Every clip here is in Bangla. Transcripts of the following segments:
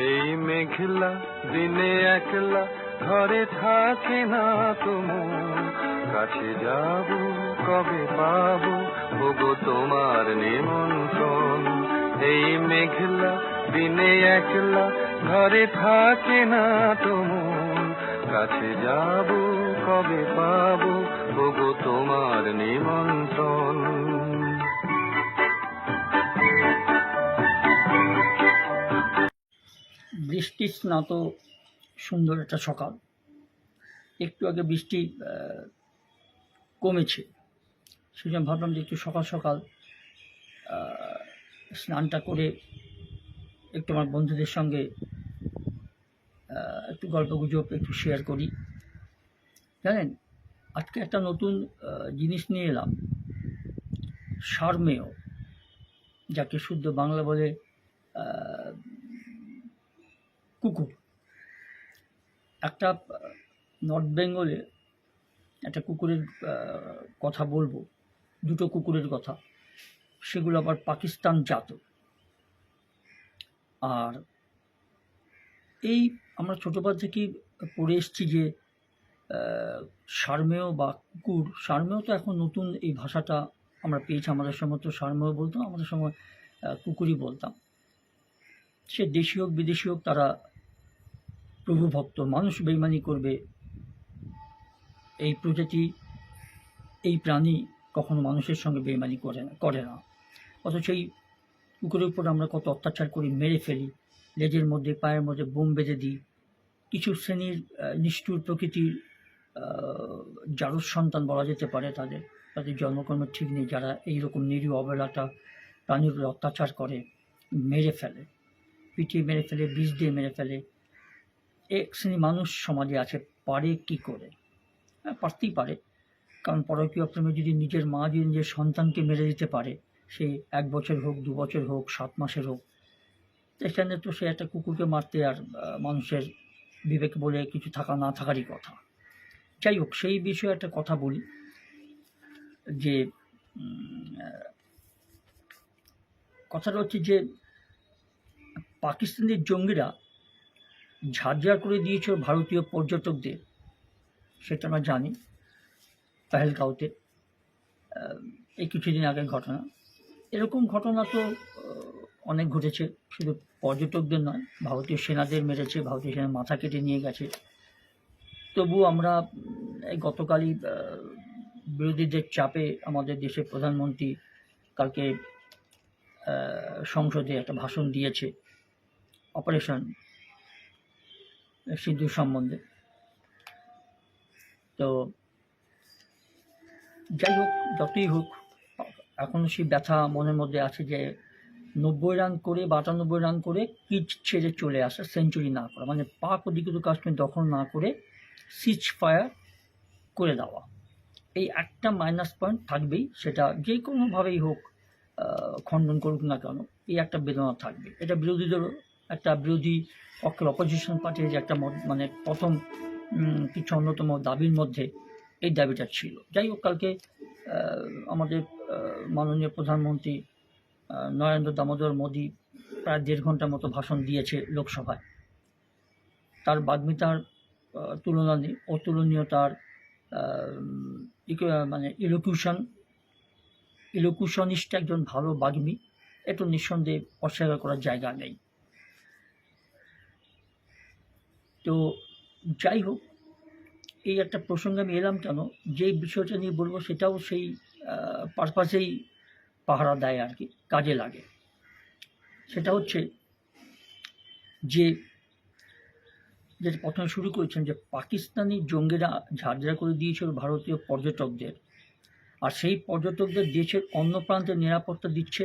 এই মেঘলা, দিনে একলা, ঘরে থাকে না তোমার। কাছে যাব, কবে পাবো ওগো তোমার নিমন্ত্রণ। এই মেঘলা, দিনে একলা, ঘরে থাকে না তোমার। কাছে যাব, কবে পাবো ওগো তোমার নিমন্ত্রণ। বৃষ্টি স্নাত সুন্দর একটা সকাল। একটু আগে বৃষ্টি কমেছে। সেই জন্য ভাবলাম যে একটু সকাল সকাল স্নানটা করে একটু আমার বন্ধুদের সঙ্গে একটু গল্প গুজব একটু শেয়ার করি। জানেন, আজকে একটা নতুন জিনিস নিয়ে এলাম। সারমেয়, যাকে শুদ্ধ বাংলা বলে কুকুর একটা নর্থ বেঙ্গলে একটা কুকুরের কথা বলব। দুটো কুকুরের কথা। সেগুলো আবার পাকিস্তান জাত আর এই আমরা ছোটোবেলা থেকেই পড়ে এসেছি যে সারমেয় বা কুকুর, সারমেয় তো এখন নতুন এই ভাষাটা আমরা পেয়েছি। আমাদের সময় তো সারমেয় বলতাম আমাদের সময় কুকুরই বলতাম। সে দেশি হোক, বিদেশি হোক, তারা প্রভুভক্ত, মানুষ বেইমানি করবে। এই প্রজাতি, এই প্রাণী কখনো মানুষের সঙ্গে বেইমানি করে না করে না। অথচ এই কুকুরের উপর আমরা কত অত্যাচার করি, মেরে ফেলি, লেজের মধ্যে, পায়ের মধ্যে বোম বেঁধে দিই। কিছু শ্রেণির নিষ্ঠুর প্রকৃতির জারজ সন্তান বলা যেতে পারে তাদের। তাদের জন্মকর্মের ঠিক নেই, যারা এইরকম নিরীহ, অবহেলাটা প্রাণীর উপরে অত্যাচার করে, মেরে ফেলে। পিটিয়ে মেরে ফেলে, বিষ দিয়ে মেরে ফেলে। এক শ্রেণি মানুষ সমাজে আছে, পারে কি করে? হ্যাঁ পারতেই পারে। কারণ পরকীয় প্রেমে যদি নিজের মা যদি নিজের সন্তানকে মেরে দিতে পারে, সে এক বছর হোক, দু বছর হোক, সাত মাসের হোক এখানে তো সে একটা কুকুরকে মারতে আর মানুষের বিবেক বলে কিছু থাকা না থাকারই কথা। যাই হোক, সেই বিষয়ে একটা কথা বলি, যে কথাটা হচ্ছে যে, পাকিস্তানের জঙ্গিরা ঝাঁঝরা করে দিয়েছিল ভারতীয় পর্যটকদের, সেটা আমরা জানি, পেহেলগাঁওতে। এই কিছুদিন আগের ঘটনা। এরকম ঘটনা তো অনেক ঘটেছে। শুধু পর্যটকদের নয়, ভারতীয় সেনাদের মেরেছে, ভারতীয় সেনা মাথা কেটে নিয়ে গেছে। তবু আমরা গতকালই বিরোধীদের চাপে আমাদের দেশের প্রধানমন্ত্রী কালকে সংসদে একটা ভাষণ দিয়েছে, অপারেশন সিন্ধু সম্বন্ধে। তো যাই হোক, যতই হোক এখনও সেই ব্যথা মনের মধ্যে আছে যে নব্বই রান করে বাটানব্বই রান করে পিচ ছেড়ে চলে আসা সেঞ্চুরি না করা। মানে পাক অধিকৃত কাশ্মীর দখল না করে সিচ ফায়ার করে দেওয়া। এই একটা মাইনাস পয়েন্ট থাকবেই, সেটা যে কোনোভাবেই হোক খণ্ডন করুক না কেন, এই একটা বেদনা থাকবে। এটা বিরোধীদেরও একটা বিরোধী পক্ষের অপোজিশন পার্টির যে একটা মানে প্রথম কিছু অন্যতম দাবির মধ্যে এই দাবিটা ছিল। যাই হোক, কালকে আমাদের মাননীয় প্রধানমন্ত্রী নরেন্দ্র দামোদর মোদী প্রায় দেড় ঘণ্টার মতো ভাষণ দিয়েছে লোকসভায়। তার বাগ্মিতার তুলনা অতুলনীয় তার মানে ইলোকিউশন ইলোকুশনিস্ট একজন ভালো বাগ্মী এটা নিঃসন্দেহে অস্বীকার করার জায়গা নেই। তো যাই হোক, এই একটা প্রসঙ্গে আমি এলাম কেন? যেই বিষয়টা নিয়ে বলব সেটাও সেই পারপাসেই পাহারা দেয় আর কি, কাজে লাগে। সেটা হচ্ছে যে যেটা প্রথমে শুরু করেছেন যে পাকিস্তানি জঙ্গিরা ঝাঁঝরা করে দিয়েছিল ভারতীয় পর্যটকদের। আর সেই পর্যটকদের দেশের অন্য প্রান্তে নিরাপত্তা দিচ্ছে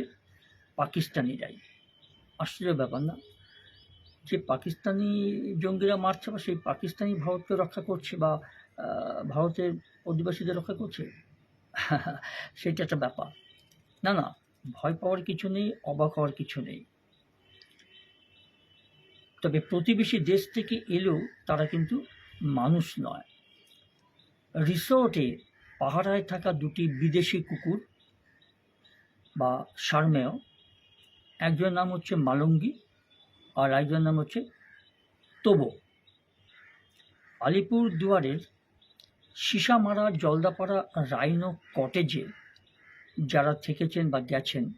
পাকিস্তানিরাই। আশ্চর্য ব্যাপার না? যে পাকিস্তানি জঙ্গিরা মারছে বা সেই পাকিস্তানি ভারতকে রক্ষা করছে বা ভারতের অধিবাসীদের রক্ষা করছে, সেটা একটা ব্যাপার। না না, ভয় পাওয়ার কিছু নেই, অবাক হওয়ার কিছু নেই। তবে প্রতিবেশী দেশ থেকে এলেও তারা কিন্তু মানুষ নয়। রিসোর্টে পাহারায় থাকা দুটি বিদেশি কুকুর বা সারমেয়, একজনের নাম হচ্ছে মালঙ্গি আর একজনের নাম হচ্ছে তোবো। আলিপুর দুয়ারের সীসামারা জলদাপাড়া রাইনো কটেজে যারা থেকেছেন বা গেছেন,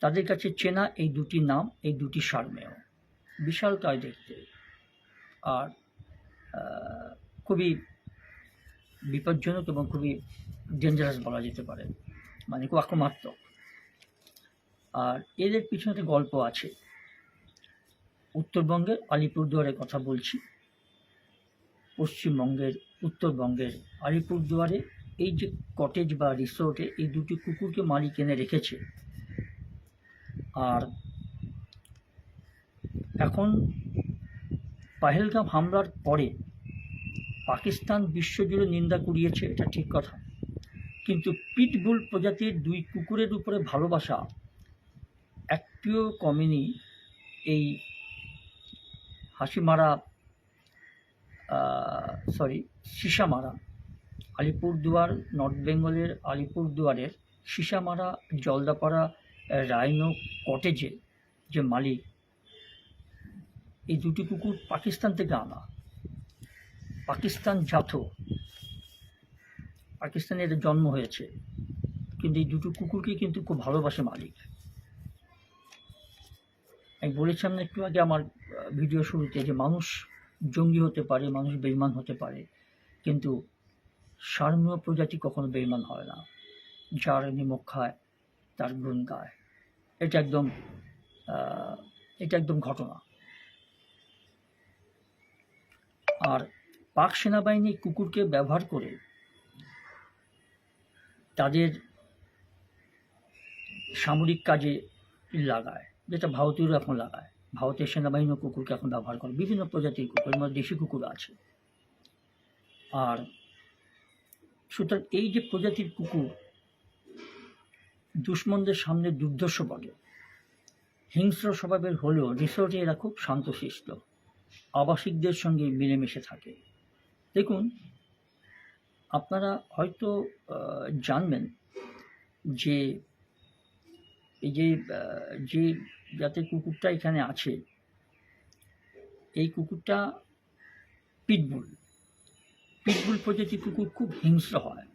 তাদের কাছে চেনা এই দুটি নাম, এই দুটি সারমেয়। বিশালকায় দেখতে। আর খুবই বিপজ্জনক এবং খুবই ডেঞ্জারাস বলা যেতে পারে মানে খুব আক্রমাত্মক আর এদের পিছনে একটা গল্প আছে। উত্তরবঙ্গের আলিপুরদুয়ারের কথা বলছি। পশ্চিমবঙ্গের, উত্তরবঙ্গের আলিপুরদুয়ারে এই যে কটেজ বা রিসোর্টে এই দুটি কুকুরকে মালিক এনে রেখেছে। আর এখন পাহেলগাম হামলার পরে পাকিস্তান বিশ্বজুড়ে নিন্দা কুড়িয়েছে, এটা ঠিক কথা। কিন্তু পিটবুল প্রজাতির দুই কুকুরের উপরে ভালোবাসা, একটিও কমেনি এই হাসিমারা সরি সিসামারা আলিপুরদুয়ার নর্থ বেঙ্গলের আলিপুরদুয়ারের সিসামারা জলদাপাড়া রাইনো কটেজে যে মালিক, এই দুটি কুকুর পাকিস্তান থেকে আনা। পাকিস্তান জাত। পাকিস্তানে এদের জন্ম হয়েছে। কিন্তু এই দুটো কুকুরকে কিন্তু খুব ভালোবাসে মালিক। আমি বলেছিলাম না একটু আগে আমার ভিডিও শুরুতে যে মানুষ জঙ্গি হতে পারে, মানুষ বেইমান হতে পারে, কিন্তু সারমীয় প্রজাতি কখনো বেইমান হয় না। যার নিমক খায়, তার গুণ গায়। এটা একদম এটা একদম ঘটনা। আর পাক সেনাবাহিনী কুকুরকে ব্যবহার করে তাদের সামরিক কাজে লাগায়। যেটা ভারতীয়রা এখন লাগায়। ভারতের সেনাবাহিনীও কুকুরকে এখন ব্যবহার করে। বিভিন্ন প্রজাতির কুকুর মধ্যে দেশি কুকুর আছে। আর সুতরাং এই যে প্রজাতির কুকুর দুশ্মনদের সামনে দুর্ধর্ষ বলে হিংস্র স্বভাবের হলেও রিসোর্টে এরা খুব শান্তশিষ্ট। আবাসিকদের সঙ্গে মিলেমিশে থাকে। দেখুন, আপনারা হয়তো জানবেন যে এই যে যে জাতের কুকুরটা এখানে আছে, এই কুকুরটা পিটবুল পিটবুল প্রজাতির কুকুর খুব হিংস্র হয়,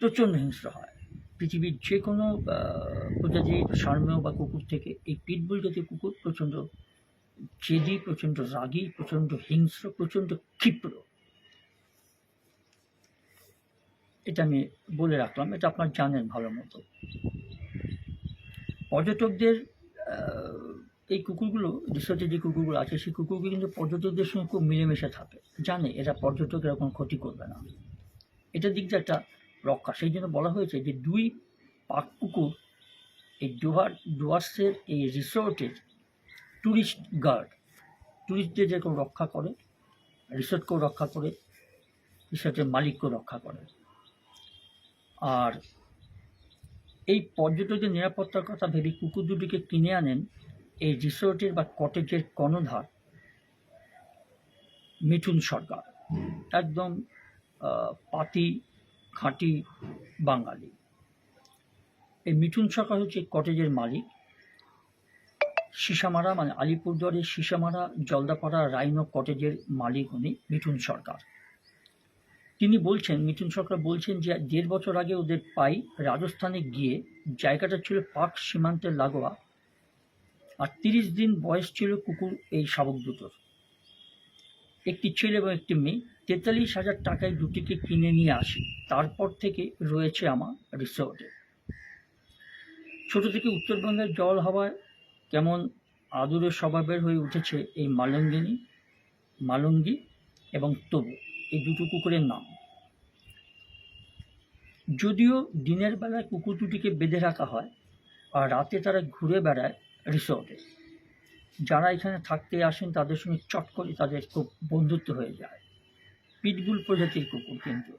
প্রচণ্ড হিংস্র হয়। পৃথিবীর যে কোনো প্রজাতির সারমেয় বা কুকুর থেকে এই পিটবুল জাতীয় কুকুর প্রচণ্ড জেদি, প্রচণ্ড রাগী, প্রচণ্ড হিংস্র, প্রচণ্ড ক্ষিপ্র। এটা আমি বলে রাখলাম, এটা আপনার জানেন ভালো মতো। পর্যটকদের এই কুকুরগুলো, রিসোর্টে যে কুকুরগুলো আছে, সেই কুকুরগুলো কিন্তু পর্যটকদের সঙ্গে খুব মিলেমিশে থাকে। জানে এরা পর্যটকের কোনো ক্ষতি করবে না। এটা দিক দিয়ে একটা রক্ষা। সেই জন্য বলা হয়েছে যে দুই পাক কুকুর, এই ডুয়ার ডুয়ার্সের এই রিসোর্টের ট্যুরিস্ট গার্ড ট্যুরিস্টদের যেরকম রক্ষা করে, রিসোর্টকেও রক্ষা করে, রিসোর্টের মালিককেও রক্ষা করে। আর এই পর্যটকদের নিরাপত্তার কথা ভেবে কুকুর দুটিকে কিনে আনেন এই রিসোর্টের বা কটেজের কর্ণধার মিঠুন সরকার। একদম পাতি খাঁটি বাঙালি। এই মিঠুন সরকার হচ্ছে কটেজের মালিক। সিসামারা মানে আলিপুরদুয়ারের সিসামারা জলদাপাড়া রাইনো কটেজের মালিক উনি মিঠুন সরকার। তিনি বলছেন, মিঠুন সরকার বলছেন যে দেড় বছর আগে ওদের পাই রাজস্থানে গিয়ে জায়গাটা ছিল পাক সীমান্তের লাগোয়া আর তিরিশ দিন বয়স ছিল কুকুর এই শাবক দুটোর একটি ছেলে এবং একটি মেয়ে তেতাল্লিশ হাজার টাকায় দুটিকে কিনে নিয়ে আসি, তারপর থেকে রয়েছে আমার রিসোর্টে। ছোট থেকে উত্তরবঙ্গের জল হাওয়ায় কেমন আদুরে স্বভাবের হয়ে উঠেছে এই মালঙ্গিনী, মালঙ্গি এবং তবু। এই দুটো কুকুরের নাম। যদিও দিনের বেলায় কুকুর দুটিকে বেঁধে রাখা হয়, আর রাতে তারা ঘুরে বেড়ায় রিসোর্টে। যারা এখানে থাকতে আসেন, তাদের সঙ্গে চট করে তাদের খুব বন্ধুত্ব হয়ে যায়। পিটবুল প্রজাতির কুকুর কিন্তু।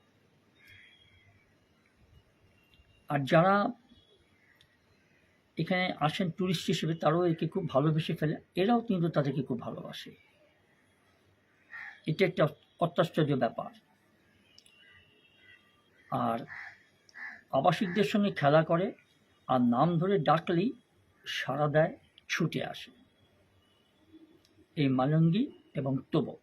আর যারা এখানে আসেন টুরিস্ট হিসেবে, তারাও একে খুব ভালোবেসে ফেলে। এরাও কিন্তু তাদেরকে খুব ভালোবাসে। এটা একটা অত্যাশ্চর্য ব্যাপার। আর আবাসিকদের সঙ্গে খেলা করে আর নাম ধরে ডাকলেই সাড়া দেয়, ছুটে আসে। এই মালঙ্গি এবং তোবো।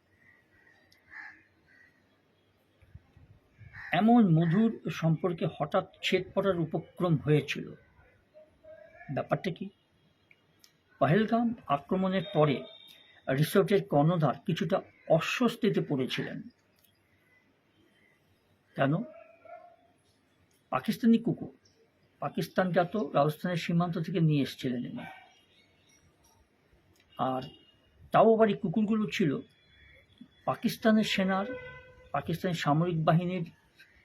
এমন মধুর সম্পর্কে হঠাৎ ছেদ পড়ার উপক্রম হয়েছিল। ব্যাপারটা কি? পহেলগাম আক্রমণের পরে রিসোর্টের কর্ণধার কিছুটা অস্বস্তিতে পড়েছিলেন। কেন? পাকিস্তানি কুকুর পাকিস্তানজাত রাজস্থানের সীমান্ত থেকে নিয়ে এসেছিলেন ইনি। আর তাও আবার এই কুকুরগুলো ছিল পাকিস্তানের সেনার পাকিস্তানের সামরিক বাহিনীর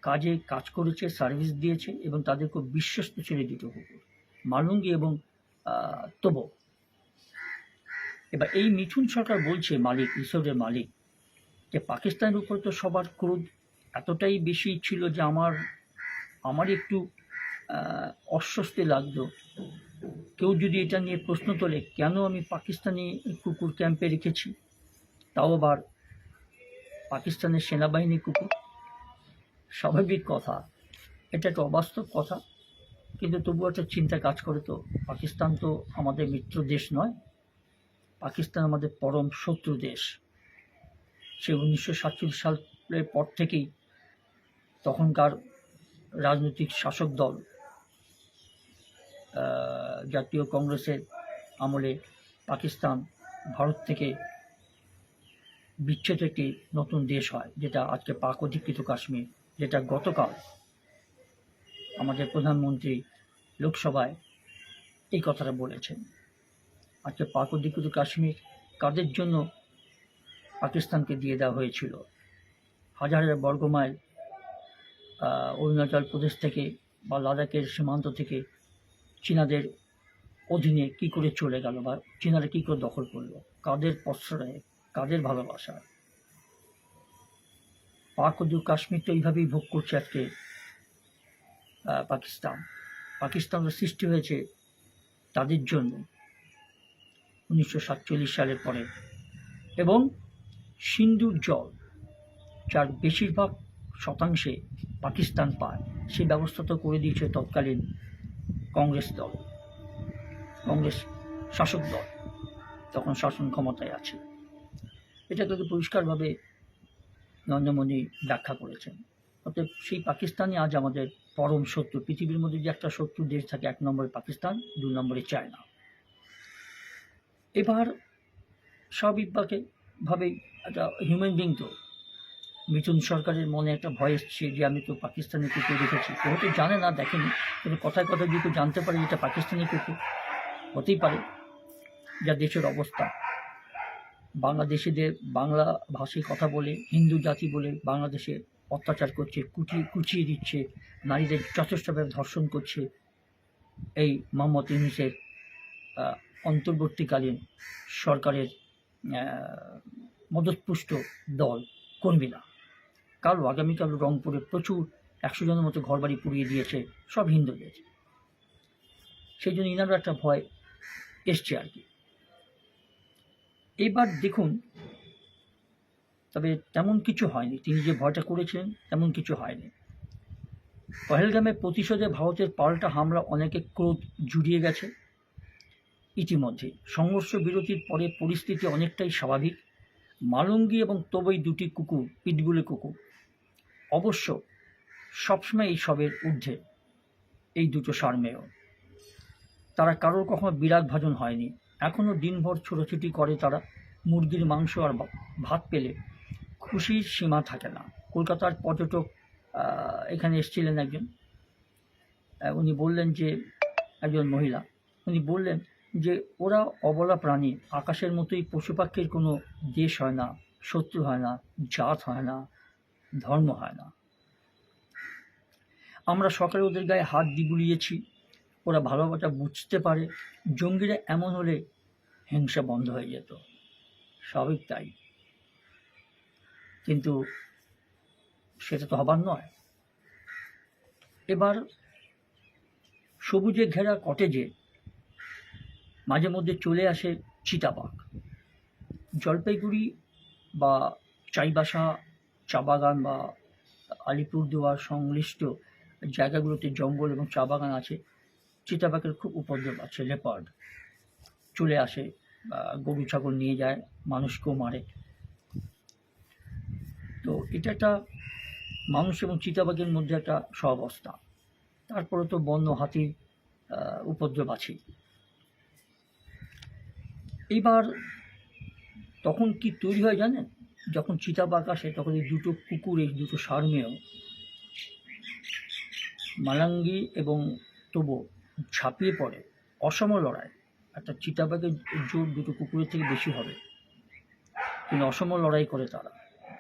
কাজে কাজ করেছে সার্ভিস দিয়েছে এবং তাদের খুব বিশ্বস্ত এই দুটো কুকুর। মালুঙ্গি এবং আহ, তোবো। এবার এই মিঠুন সরকার বলছে, মালিক রিসোর্টের মালিক, যে পাকিস্তানের উপর তো সবার ক্রোধ এতটাই বেশি ছিল যে আমার আমার একটু অস্বস্তি লাগতো। কেউ যদি এটা নিয়ে প্রশ্ন তোলে, কেন আমি পাকিস্তানি কুকুর ক্যাম্পে রেখেছি? তাও আবার পাকিস্তানের সেনাবাহিনী কুকুর? স্বাভাবিক কথা, এটা একটা অবাস্তব কথা, কিন্তু তবুও একটা চিন্তা কাজ করে তো। পাকিস্তান তো আমাদের মিত্র দেশ নয়। পাকিস্তান আমাদের পরম শত্রু দেশ। সে উনিশশো সাতচল্লিশ সালের পর থেকেই তখনকার রাজনৈতিক শাসক দল জাতীয় কংগ্রেসের আমলে পাকিস্তান ভারত থেকে বিচ্ছেদ একটি নতুন দেশ হয়, যেটা আজকে পাক অধিকৃত কাশ্মীর, যেটা গতকাল আমাদের প্রধানমন্ত্রী লোকসভায় এই কথাটা বলেছেন। আজকে পাক অধিকৃত কাশ্মীর কাদের জন্য পাকিস্তানকে দিয়ে দেওয়া হয়েছিল? হাজার হাজার বর্গমাইল অরুণাচল প্রদেশ থেকে বা লাদাখের সীমান্ত থেকে চীনাদের অধীনে কি করে চলে গেল বা চীনারা কী করে দখল করল? কাদের প্রশ্রয়ে, কাদের ভালোবাসায় পাক ও কাশ্মীর তো এইভাবেই ভোগ করছে আজকে পাকিস্তান। পাকিস্তানের সৃষ্টি হয়েছে তাদের জন্য। উনিশশো সাতচল্লিশ সালের পরে। এবং সিন্ধুর জল, যার বেশিরভাগ শতাংশে পাকিস্তান পায়, সে ব্যবস্থা তো করে দিয়েছে তৎকালীন কংগ্রেস দল, কংগ্রেস শাসক দল, তখন শাসন ক্ষমতায় আছে। এটা কিন্তু পরিষ্কারভাবে নরেন্দ্র ব্যাখ্যা করেছেন। অতএব সেই পাকিস্তানই আজ আমাদের পরম শত্রু। পৃথিবীর মধ্যে যে একটা শত্রু দেশ থাকে, এক নম্বরে পাকিস্তান, দু নম্বরে চায়না। এবার স্বাভাবিকভাবে ভাবে একটা হিউম্যান বিং তো। মিথুন সরকারের মনে একটা ভয় এসছে যে, আমি তো পাকিস্তানি কুকুর দেখেছি। কেউ তো জানে না, দেখেনি। কিন্তু কথায় কথায় যদি জানতে পারে এটা পাকিস্তানি কুকুর, হতেই পারে। যা দেশের অবস্থা। বাংলাদেশিদের বাংলা ভাষায় কথা বলে, হিন্দু জাতি বলে বাংলাদেশে অত্যাচার করছে, কুটিয়ে, কুচিয়ে দিচ্ছে, নারীদের যথেষ্টভাবে ধর্ষণ করছে। এই মোহাম্মদ ইউনিসের অন্তর্বর্তীকালীন সরকারের মদতপুষ্ট দল কর্মীরা। কাল আগামীকাল রংপুরে প্রচুর একশো জনের মতো ঘরবাড়ি পুড়িয়ে দিয়েছে সব হিন্দুদের। সেই জন্য ইনারও একটা ভয় এসছে আর কি। এবার দেখুন, তবে তেমন কিছু হয়নি। তিনি যে ভয়টা করেছিলেন, তেমন কিছু হয়নি। পহেলগামের প্রতিশোধে ভারতের পাল্টা হামলা অনেকে ক্রোধ জুড়িয়ে গেছে। ইতিমধ্যে। সংঘর্ষ বিরতির পরে পরিস্থিতি অনেকটাই স্বাভাবিক। মালঙ্গি এবং তবই দুটি কুকুর, পিটবুলে কুকুর। অবশ্য সবসময় এই সবের ঊর্ধ্বে এই দুটো সারমেয়। তারা কারোর কখনো বিরাট ভাজন হয়নি। এখনও দিনভর ছোটাছুটি করে তারা। মুরগির মাংস আর ভাত পেলে খুশির সীমা থাকে না। কলকাতার পর্যটক এখানে এসেছিলেন একজন। উনি বললেন যে, একজন মহিলা। উনি বললেন যে ওরা অবলা প্রাণী, আকাশের মতোই পশু পাখির কোনো দেশ হয় না, শত্রু হয় না, জাত হয় না, ধর্ম হয় না। আমরা সকালে ওদের গায়ে হাত দিগুলিয়েছি, ওরা ভালোবাসা বুঝতে পারে, জঙ্গিরা এমন হলে হিংসা বন্ধ হয়ে যেত। স্বাভাবিক তাই। কিন্তু সেটা তো হবার নয়। এবার সবুজে ঘেরা কটেজে মাঝে মধ্যে চলে আসে চিতাবাঘ। জলপাইগুড়ি বা চাইবাসা চা বাগান বা আলিপুরদুয়ার সংশ্লিষ্ট জায়গাগুলোতে জঙ্গল এবং চা বাগান আছে। চিতাবাঘের খুব উপদ্রব আছে, লেপার্ড চলে আসে গরু ছাগল নিয়ে যায়, মানুষকেও মারে। তো এটা একটা মানুষ এবং চিতাবাঘের মধ্যে একটা সহাবস্থা। তারপরে তো বন্য হাতির উপদ্রব আছে এইবার তখন কি তৈরি হয় জানেন? যখন চিতাবাঘ আসে, তখন এই দুটো কুকুর, এই দুটো সারমেয়, মালাঙ্গি এবং তবু ঝাঁপিয়ে পড়ে অসম লড়াই। একটা চিতাবাঘের জোর দুটো কুকুরের থেকে বেশি হবে। কিন্তু অসম লড়াই করে তারা।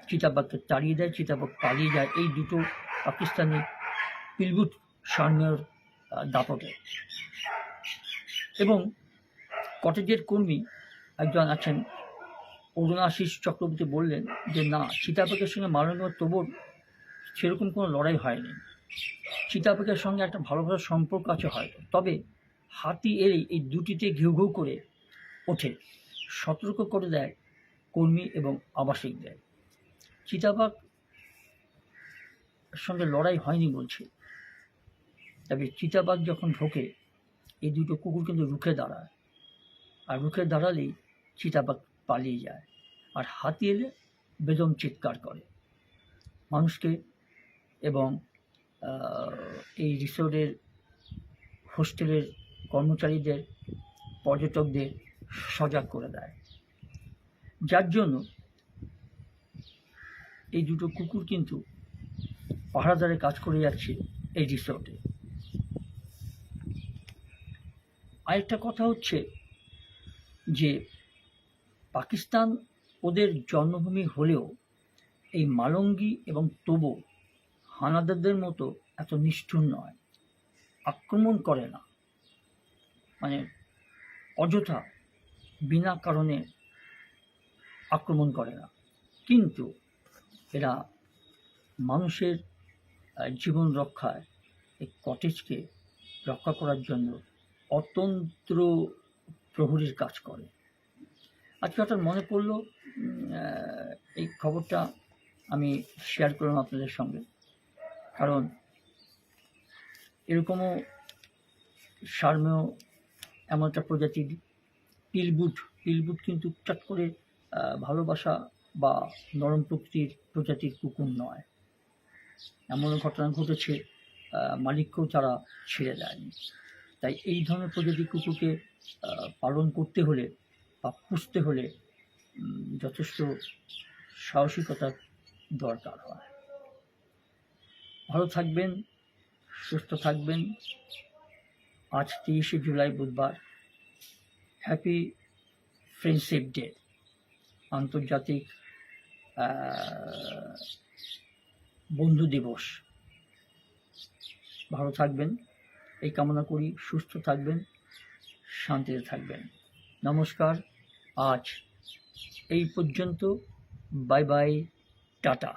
চিতাবাঘকে তাড়িয়ে দেয়, চিতাবাঘ পালিয়ে যায় এই দুটো পাকিস্তানি পিলবুট সারমেয়র দাপটে। এবং কটেজের কর্মী একজন আছেন। অরুণাশিস চক্রবর্তী বললেন যে, না চিতাবাঘের সঙ্গে মালাঙ্গি তবুর সেরকম কোনো লড়াই হয়নি। চিতাবাঘের সঙ্গে একটা ভালো ভালো সম্পর্ক আছে হয়তো। তবে হাতি এলেই এই দুটিতে ঘেউ ঘেউ করে ওঠে। সতর্ক করে দেয় কর্মী এবং আবাসিকদের চিতাবাঘ সঙ্গে লড়াই হয়নি বলছে। তবে চিতাবাঘ যখন ঢোকে, এই দুটো কুকুর কিন্তু রুখে দাঁড়ায়। আর রুখে দাঁড়ালেই চিতাবাঘ পালিয়ে যায় আর হাতি এলে বেদম চিৎকার করে। মানুষকে এবং এই রিসোর্টের হোস্টেলের কর্মচারীদের, পর্যটকদের সজাগ করে দেয়। যার জন্য এই দুটো কুকুর কিন্তু পাহারাদারে কাজ করে যাচ্ছে এই রিসোর্টে। আরেকটা কথা হচ্ছে যে পাকিস্তান ওদের জন্মভূমি হলেও এই মালঙ্গি এবং তবু হানাদারদের মতো এত নিষ্ঠুর নয়। আক্রমণ করে না। মানে অযথা বিনা কারণে আক্রমণ করে না। কিন্তু এরা মানুষের জীবন রক্ষায় এই কটেজকে রক্ষা করার জন্য অতন্ত্র প্রহরীর কাজ করে। আজকে হঠাৎ মনে পড়ল এই খবরটা আমি শেয়ার করলাম আপনাদের সঙ্গে। কারণ এরকমও সারমেয় এমন একটা প্রজাতির পিলবুট পিলবুট কিন্তু চট করে ভালোবাসা বা নরম প্রকৃতির প্রজাতির কুকুর নয়। এমন ঘটনা ঘটেছে মালিককেও তারা ছেড়ে দেয়নি। তাই এই ধরনের প্রজাতির কুকুরকে পালন করতে হলে বা পুষতে হলে যথেষ্ট সাহসিকতার দরকার হয়। ভালো থাকবেন, সুস্থ থাকবেন। আজ তিরিশে জুলাই বুধবার। হ্যাপি ফ্রেন্ডশিপ ডে আন্তর্জাতিক বন্ধু দিবস। ভালো থাকবেন, এই কামনা করি, সুস্থ থাকবেন। শান্তিতে থাকবেন। নমস্কার আজ এই পর্যন্ত। Bye bye tata.